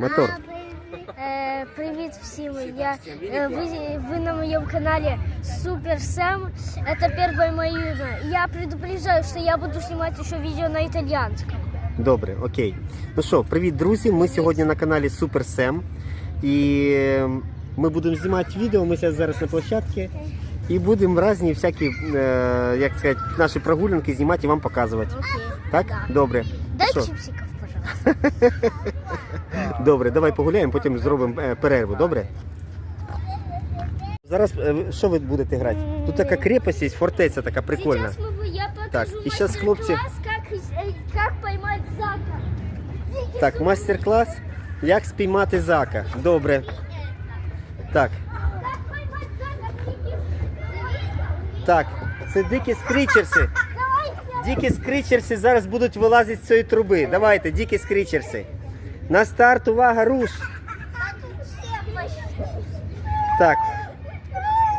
Мотор. Е, привіт всім. Я, е, ви, вы на моем канале Супер Сэм. Это первое мое имя. Я предупреждаю, что я буду снимать еще видео на итальянском. Добре, окей. Ну що, привіт, друзі. Ми сьогодні на каналі Супер Сем. І е, ми будемо знімати відео. Ми зараз зараз на площадці. І будемо різні всякі, е, як сказати, наші прогулянки знімати і вам показувати. Окей. Так? Да. Добре. Дай Що? чипсиков, пожалуйста. Добре, давай погуляємо, потім зробимо е, перерву, добре? Зараз е, ви- що ви будете грати? Тут така крепость є, фортеця така прикольна. Сейчас мы, я покажу Так, и щас хлопцы- мастер-класс, как, э, как поймать зака. Так, майстер-клас. Як спіймати зака. Добре. Так, Как поймать зака? так. Це дикі скрічерси. Дикі скрічерси зараз будуть вилазити з цієї труби. Давайте, дикі скрічерси. На старт, увага, руш. Так,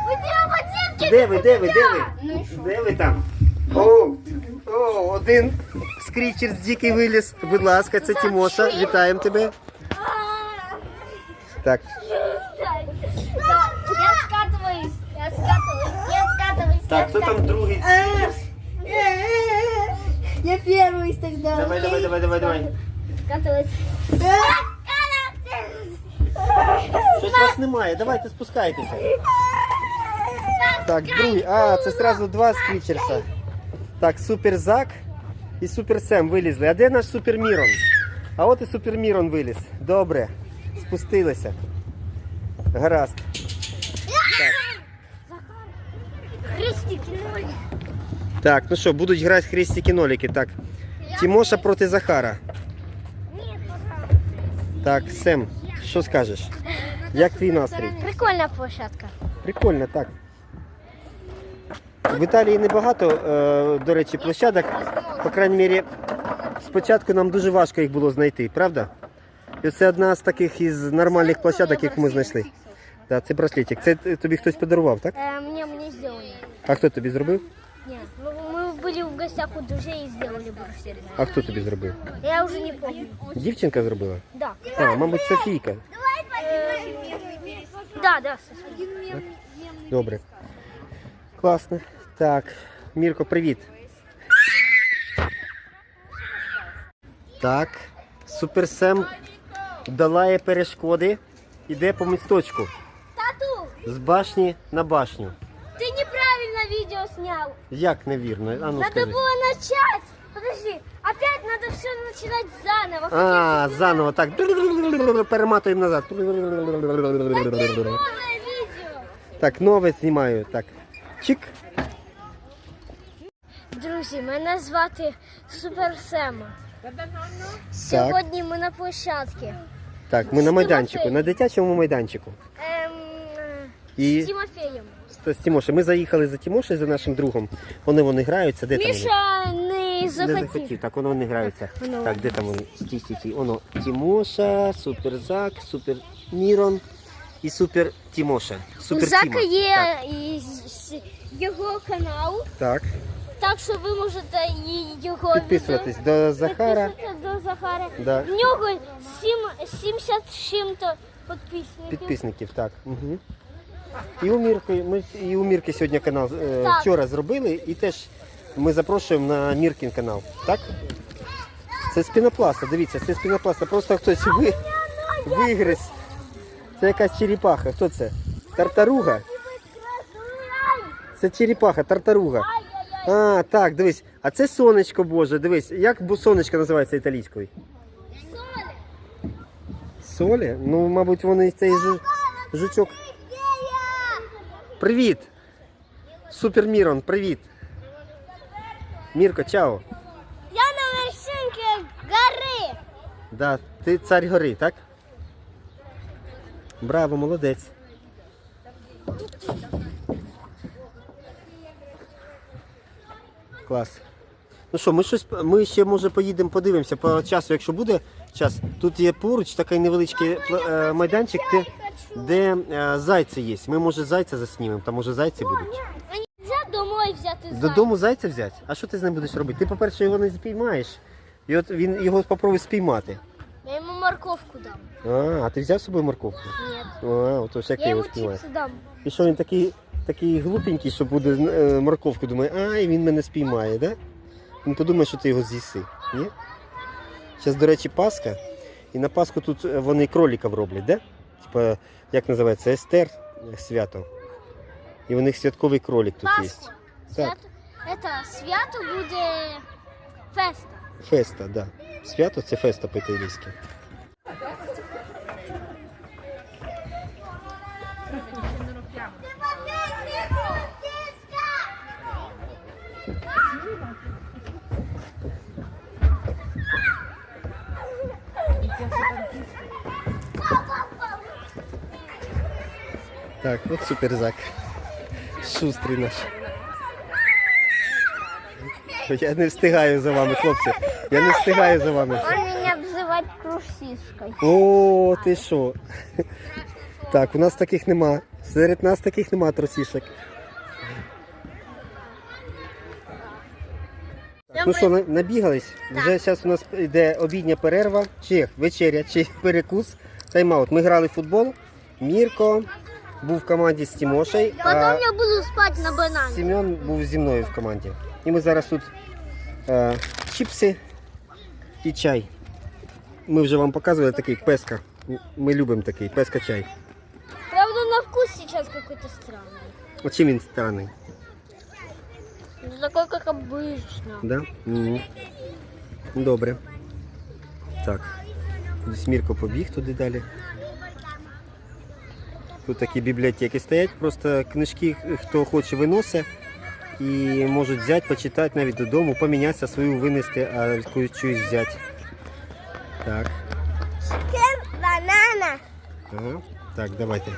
Вы тебе ботинки де ви, де ви, де ви? Де ви там? О, о, один скрічер з дикий виліз. Будь ласка, це Тімоша. Вітаємо тебе. Так, Да, я скатываюсь, я скатываюсь, я скатываюсь. так, хто там другий? я первый тогда. Давай, давай, давай, давай, давай. Щось вас немає, давайте спускайтеся. Так, другий. А, це одразу два скрічерса. Так, супер Зак і супер Сем вилізли. А де наш супер Мірон? А от і супер Мірон виліз. Добре. Спустилися. Гаразд. Христики, ноги. Так, ну що, будуть грати хрестики-ноліки. Так. Тімоша проти Захара. Так, Сем, що скажеш? Як твій настрій? Прикольная площадка. Прикольно, так. В Італії небагато, е, до речі, площадок. По крайній мірі, спочатку нам дуже важко їх було знайти, правда? І це одна з таких із нормальних площадок, як ми знайшли. Да, це браслетик. Це тобі хтось подарував, так? Э, мне, мне сделали. А хто тобі зробив? Были в гостях у друзей и сделали браслет. А хто тобі зробив? Я уже не помню. Дівчинка зробила? Да. А, мабуть, Софійка. Да, да. Добре. Класно. Так, Мірко, привіт. Так, Суперсем долає перешкоди. Іде по місточку. Тату, З башні на башню. Ты неправильно видео снял. Як невірно? А ну Надо скажи. было начать. Подожди, опять надо все начинать заново. А, заново так. Перематуємо назад. Новое видео. Так, нове знімаю. Так. Чик. Друзі, мене звати Супер Сема. Сьогодні ми на площадці. Так, ми на майданчику, на дитячому майданчику. Ем, І з Тимофеєм. З Тімошею. Ми заїхали за Тімошею, за нашим другом. Вони вони граються. Де там вони? Міша не Не захотів. захотів. Так, воно вони граються. Воно. Так, де там вони? Стій, стій, стій. Воно Тімоша, Супер Зак, Супер Мірон і Супер Тімоша. У Супер Зака Тіма. є і з- його канал, так. так що ви можете і його Підписуватись до Захара. Підписуйтесь до Захара. Да. В нього сім- 70 з чим-то підписників. Підписників, так. Угу. І у Мірки, ми і у Мірки сьогодні канал е, вчора зробили, і теж ми запрошуємо на Міркін канал. Так? Це з пінопласта, дивіться, це з пінопласта. Просто хтось ви, вигриз. Це якась черепаха. Хто це? Тартаруга? Це черепаха, тартаруга. А, так, дивись. А це сонечко Боже, дивись. Як сонечко називається італійською? Солі? Ну, мабуть, вони цей жу... жучок. Привіт! Супер Мірон, привіт! Мірко, чао! Я на вершинці гори. Да, ти цар гори, так? Браво, молодець. Клас. Ну що, ми щось ми ще може поїдемо, подивимося по часу, якщо буде час. Тут є поруч такий невеличкий е, майданчик, де, де е, зайці є. Ми може зайця заснімемо, там може зайці будуть. Домой взяти зайця? Додому зайця взяти? А що ти з ним будеш робити? Ти, по-перше, його не спіймаєш. І от він його спробує спіймати. Я йому морковку дам. А, а ти взяв з собою морковку? Нет. А, ото всяке Я його дам. І що він такий, такий глупенький, що буде е, морковку, думає, а, він мене спіймає, да? Він подумає, що ти його з'їси. Ні? Зараз, до речі, Пасха. І на Пасху тут е, вони кроликів роблять, да? Типа, як називається, Естер е, свято. І у них святковий кролик тут є. Свято, это свято буде феста. Феста, да. Свято це феста по-італійськи. Так, от суперзак. Шустрий наш. Я не встигаю за вами, хлопці. Я не встигаю за вами. Он меня обзывает трусишкой. О, ти що? Так, у нас таких нема. Серед нас таких нема тросішок. Так, ну що, на- набігались? Вже зараз у нас йде обідня перерва, чи вечеря, чи перекус. Тайм-аут. Ми грали в футбол. Мірко був в команді з Тімошей, а я буду спать на банане. Семен був зі мною в команді. І ми зараз тут е, чіпси і чай. Ми вже вам показували такий песка. Ми любимо такий песка чай. Правда, на вкус сейчас какой-то странный. От чим він странний? Такой, как обычно. Да? Мгм. Добре. Так. Десь Мірко побіг туди далі. Тут такі бібліотеки стоять, просто книжки, хто хоче виносить і можуть взяти, почитати навіть додому, помінятися свою винести, а якусь чуюсь взяти. Так. Банана. Ага. Так, давайте.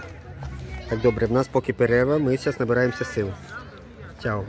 Так, добре, в нас поки перерва, ми зараз набираємося сил. Чао.